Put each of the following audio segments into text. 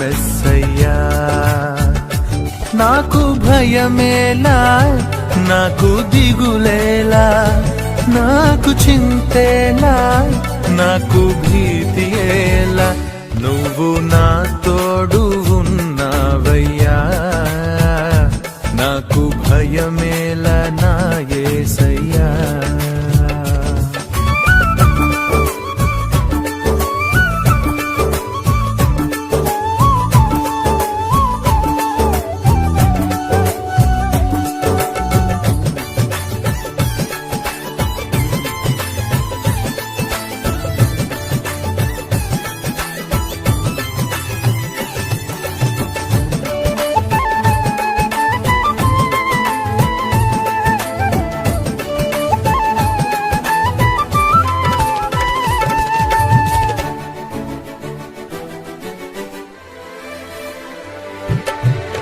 మెస్సయ్యా. నాకు భయమేలా నాకు దిగులేలా నాకు చింతేలా నాకు భీతి ఎలా నువ్వు నా తోడు ఉన్నావయ్యా. నాకు భయమేలా నా ఏసయ్యా.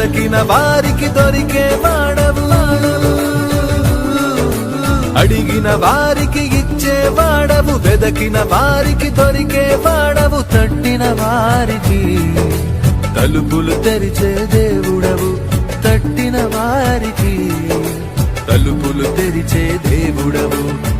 వెదకిన వారికి దొరికే వాడవు. అడిగిన వారికి ఇచ్చే వాడవు. వెదకిన వారికి దొరికే వాడవు. తట్టిన వారికి తలుపులు తెరిచే దేవుడవు. తట్టిన వారికి తలుపులు తెరిచే దేవుడవు.